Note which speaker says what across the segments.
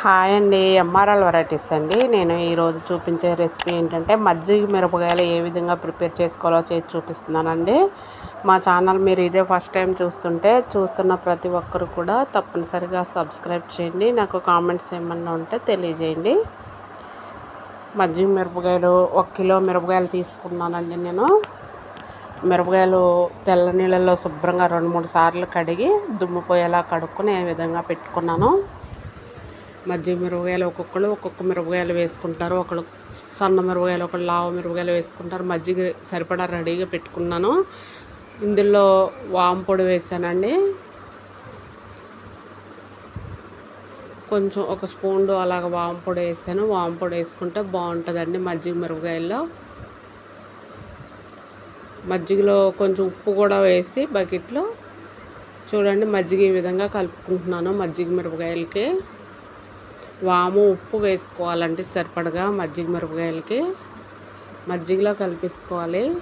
Speaker 1: Hi అండి MRL varieties అండి. నేను ఈరోజు చూపించే రెసిపీ ఏంటంటే మజ్జిగ మిరపకాయలు ఏ విధంగా ప్రిపేర్ చేసుకోవాలో చేసి చూపిస్తున్నానండి. మా ఛానల్ మీరు ఇదే ఫస్ట్ టైం చూస్తుంటే చూస్తున్న ప్రతి ఒక్కరు కూడా తప్పనిసరిగా సబ్స్క్రైబ్ చేయండి. నాకు కామెంట్స్ ఏమన్నా ఉంటే తెలియజేయండి. మజ్జిగ మిరపకాయలు ఒక కిలో మిరపకాయలు తీసుకున్నానండి నేను. మిరపకాయలు తెల్ల నీళ్ళల్లో శుభ్రంగా రెండు మూడు సార్లు కడిగి దుమ్ము పోయేలా కడుక్కొని ఏ విధంగా పెట్టుకున్నాను మజ్జిగ మిరపకాయలు ఒక్కొక్కరు ఒక్కొక్క మిరపకాయలు వేసుకుంటారు. ఒకళ్ళు సన్న మిరపకాయలు ఒకళ్ళు లావు మిరపకాయలు వేసుకుంటారు. మజ్జిగ సరిపడా రెడీగా పెట్టుకున్నాను. ఇందులో వాంపొడి పొడి వేసానండి. కొంచెం ఒక స్పూన్ అలాగ వాంపొడి వేసాను. వాంపొడి పొడి వేసుకుంటే బాగుంటుందండి మజ్జిగ మిరపకాయల్లో. మజ్జిగలో కొంచెం ఉప్పు కూడా వేసి బకెట్లో చూడండి మజ్జిగ ఈ విధంగా కలుపుకుంటున్నాను మజ్జిగ మిరపకాయలకి. వాము ఉప్పు వేసుకోవాలంటే సరిపడగా మజ్జిగ మిరపకాయలకి. మజ్జిగలో కలిపేసుకోవాలి.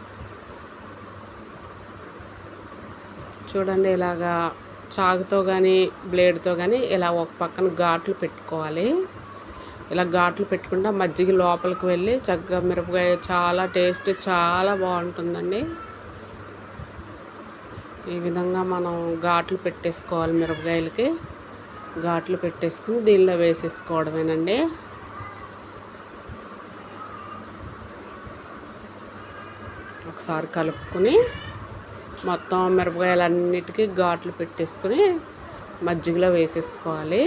Speaker 1: చూడండి ఇలాగా చాకుతో కానీ బ్లేడ్తో కానీ ఇలా ఒక పక్కన ఘాట్లు పెట్టుకోవాలి. ఇలా ఘాట్లు పెట్టుకుంటే మజ్జిగ లోపలికి వెళ్ళి చక్కగా మిరపకాయ చాలా టేస్ట్ చాలా బాగుంటుందండి. ఈ విధంగా మనం ఘాట్లు పెట్టేసుకోవాలి మిరపకాయలకి. ఘాట్లు పెట్టేసుకుని దీనిలో వేసేసుకోవడమేనండి. ఒకసారి కలుపుకొని మొత్తం మిరపకాయలన్నిటికీ ఘాట్లు పెట్టేసుకుని మజ్జిగలో వేసేసుకోవాలి.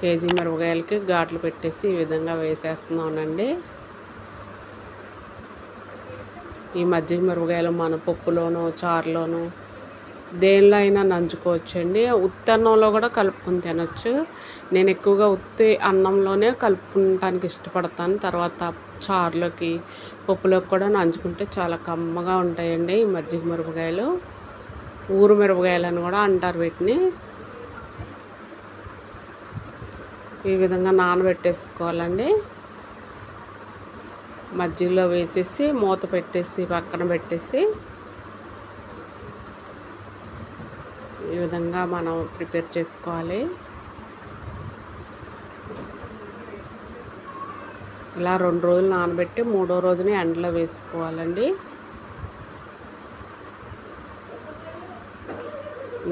Speaker 1: కేజీ మిరపకాయలకి ఘాట్లు పెట్టేసి ఈ విధంగా వేసేస్తున్నానండి. ఈ మజ్జిగ మిరపకాయలు మన పప్పులోనూ చారులోనూ దేనిలో అయినా నంచుకోవచ్చండి. ఉత్తి అన్నంలో కూడా కలుపుకొని తినచ్చు. నేను ఎక్కువగా ఉత్తి అన్నంలోనే కలుపుకుంటానికి ఇష్టపడతాను. తర్వాత చారులోకి పప్పులోకి కూడా నంచుకుంటే చాలా కమ్మగా ఉంటాయండి ఈ మజ్జిగ మిరపకాయలు. ఊరు మిరపకాయలు అని కూడా అంటారు వీటిని. ఈ విధంగా నానబెట్టేసుకోవాలండి. మజ్జిగలో వేసేసి మూత పెట్టేసి పక్కన పెట్టేసి ఈ విధంగా మనం ప్రిపేర్ చేసుకోవాలి. ఇలా రెండు రోజులు నానబెట్టి మూడో రోజుని ఎండలో వేసుకోవాలండి.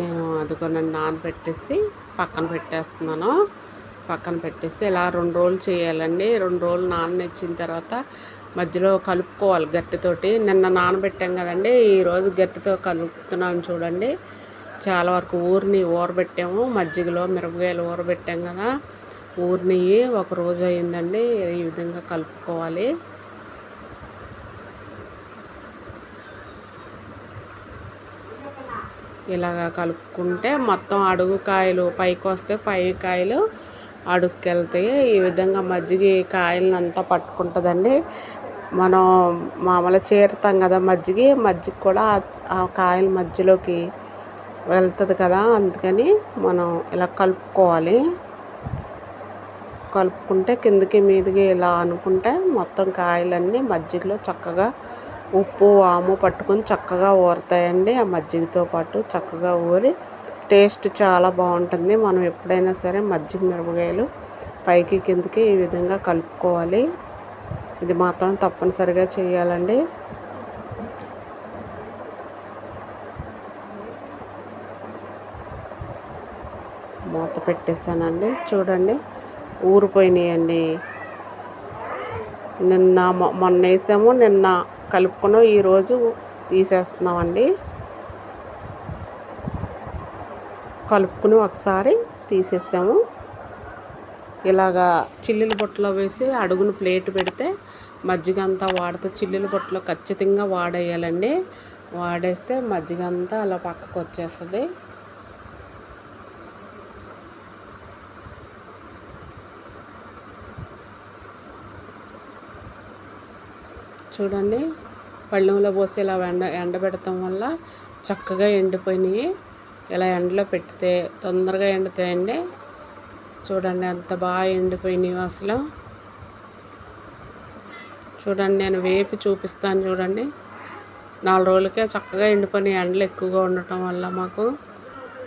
Speaker 1: నేను అది కొన్ని నానబెట్టేసి పక్కన పెట్టేస్తున్నాను. పక్కన పెట్టేసి ఇలా రెండు రోజులు చేయాలండి. రెండు రోజులు నాననిచ్చిన తర్వాత మధ్యలో కలుపుకోవాలి గట్టితోటి. నిన్న నానబెట్టాం కదండి ఈరోజు గట్టితో కలుపుతున్నాను చూడండి. చాలా వరకు ఊరిని ఊరబెట్టాము. మజ్జిగలో మిరపకాయలు ఊరబెట్టాం కదా ఊరిని ఒక రోజు అయిందండి ఈ విధంగా కలుపుకోవాలి. ఇలాగా కలుపుకుంటే మొత్తం అడుగు కాయలు పైకి వస్తే పై కాయలు అడుక్కెళ్తాయి ఈ విధంగా మజ్జిగ కాయలను అంతా పట్టుకుంటుందండి. మనం మామూలుగా చేరుతాం కదా మజ్జిగ మజ్జిగ కూడా ఆ కాయల మధ్యలోకి వెళ్తుంది కదా అందుకని మనం ఇలా కలుపుకోవాలి. కలుపుకుంటే కిందకి మీదకి ఇలా అనుకుంటే మొత్తం కాయలన్నీ మజ్జిగలో చక్కగా ఉప్పు వాము పట్టుకొని చక్కగా ఊరుతాయండి. ఆ మజ్జిగతో పాటు చక్కగా ఊరి టేస్ట్ చాలా బాగుంటుంది. మనం ఎప్పుడైనా సరే మజ్జిగ మిరపకాయలు పైకి కిందకి ఈ విధంగా కలుపుకోవాలి. ఇది మాత్రం తప్పనిసరిగా చేయాలండి. మూత పెట్టేశానండి. చూడండి ఊరిపోయినాయండి. నిన్న మొన్న వేసాము నిన్న కలుపుకున్నాం ఈరోజు తీసేస్తున్నామండి. కలుపుకుని ఒకసారి తీసేసాము. ఇలాగా చిల్లుల బొట్టలో వేసి అడుగును ప్లేట్ పెడితే మజ్జిగ అంతా వాడితే చిల్లుల బొట్టలో ఖచ్చితంగా వాడేయాలండి. వాడేస్తే మజ్జిగ అంతా అలా పక్కకు వచ్చేస్తుంది. చూడండి పళ్ళెంలో పోసి ఇలా ఎండ ఎండబెడతాం వల్ల చక్కగా ఎండిపోయినాయి. ఇలా ఎండలో పెడితే తొందరగా ఎండుతాయండి. చూడండి అంత బాగా ఎండిపోయినాయి అసలు. చూడండి నేను వేపి చూపిస్తాను చూడండి. నాలుగు రోజులకే చక్కగా ఎండిపోయినాయి. ఎండలు ఎక్కువగా ఉండటం వల్ల మాకు.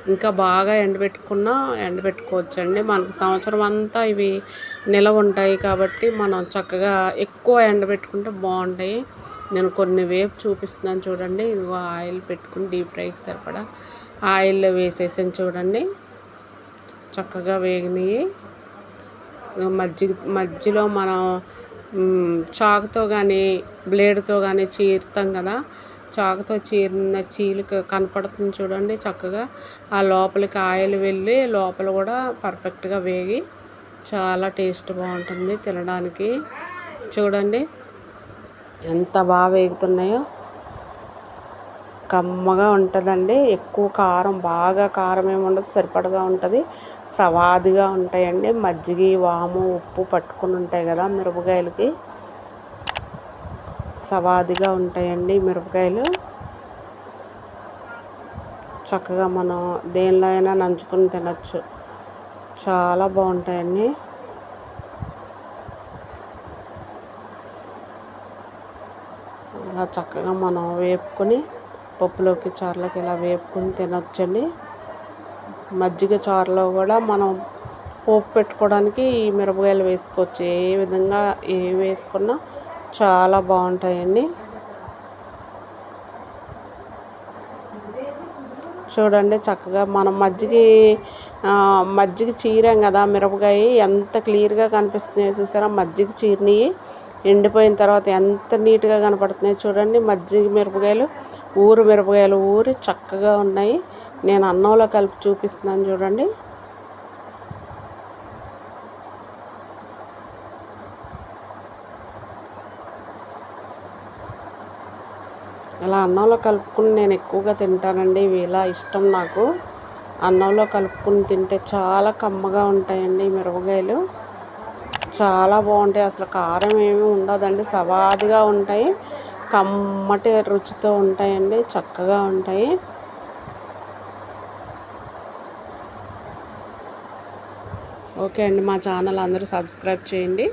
Speaker 1: ఇంకా బాగా ఎండబెట్టుకున్నా ఎండబెట్టుకోవచ్చండి మనకు సంవత్సరం అంతా ఇవి నిలవ ఉంటాయి కాబట్టి మనం చక్కగా ఎక్కువ ఎండబెట్టుకుంటే బాగుంటాయి. నేను కొన్ని వేపు చూపిస్తున్నాను చూడండి. ఇదిగో ఆయిల్ పెట్టుకుని డీప్ ఫ్రైకి సరిపడా ఆయిల్లో వేసేసాను చూడండి. చక్కగా వేగినాయి. మజ్జిగ మధ్యలో మనం చాకుతో కానీ బ్లేడ్తో కానీ చీరుతాం కదా. చాకుతో చీరిన చీలిక కనపడుతుంది చూడండి చక్కగా. ఆ లోపలికి ఆయిల్ వెళ్ళి లోపల కూడా పర్ఫెక్ట్గా వేగి చాలా టేస్ట్ బాగుంటుంది తినడానికి. చూడండి ఎంత బాగా వేగుతున్నాయో. కమ్మగా ఉంటుందండి. ఎక్కువ కారం బాగా కారం ఏమి ఉండదు సరిపడగా ఉంటుంది. సవాదిగా ఉంటాయండి. మజ్జిగ వాము ఉప్పు పట్టుకుని ఉంటాయి కదా మిరపకాయలకి. సవాదిగా ఉంటాయండి మిరపకాయలు. చక్కగా మనం దేనిలో అయినా నంచుకుని తినచ్చు. చాలా బాగుంటాయండి. ఇలా చక్కగా మనం వేపుకొని పప్పులోకి చారులోకి ఇలా వేపుకొని తినొచ్చండి. మజ్జిగ చారులో కూడా మనం పోపు పెట్టుకోవడానికి ఈ మిరపకాయలు వేసుకోవచ్చు. ఏ విధంగా ఏ వేసుకున్నా చాలా బాగుంటాయండి. చూడండి చక్కగా మనం మజ్జిగ మజ్జిగ చీరాం కదా మిరపకాయ ఎంత క్లియర్గా కనిపిస్తున్నాయో చూసారా? మజ్జిగ చీరినవి ఎండిపోయిన తర్వాత ఎంత నీట్గా కనపడుతున్నాయి చూడండి. మజ్జిగ మిరపకాయలు ఊరు మిరపకాయలు ఊరి చక్కగా ఉన్నాయి. నేను అన్నంలో కలిపి చూపిస్తున్నాను చూడండి. ఇలా అన్నంలో కలుపుకుని నేను ఎక్కువగా తింటానండి. ఇవి ఇలా ఇష్టం నాకు. అన్నంలో కలుపుకుని తింటే చాలా కమ్మగా ఉంటాయండి మిరపకాయలు. చాలా బాగుంటాయి. అసలు కారం ఏమీ ఉండదండి. సవాదిగా ఉంటాయి. కమ్మటి రుచితో ఉంటాయండి చక్కగా ఉంటాయి. ఓకే అండి మా ఛానల్ అందరూ సబ్స్క్రైబ్ చేయండి.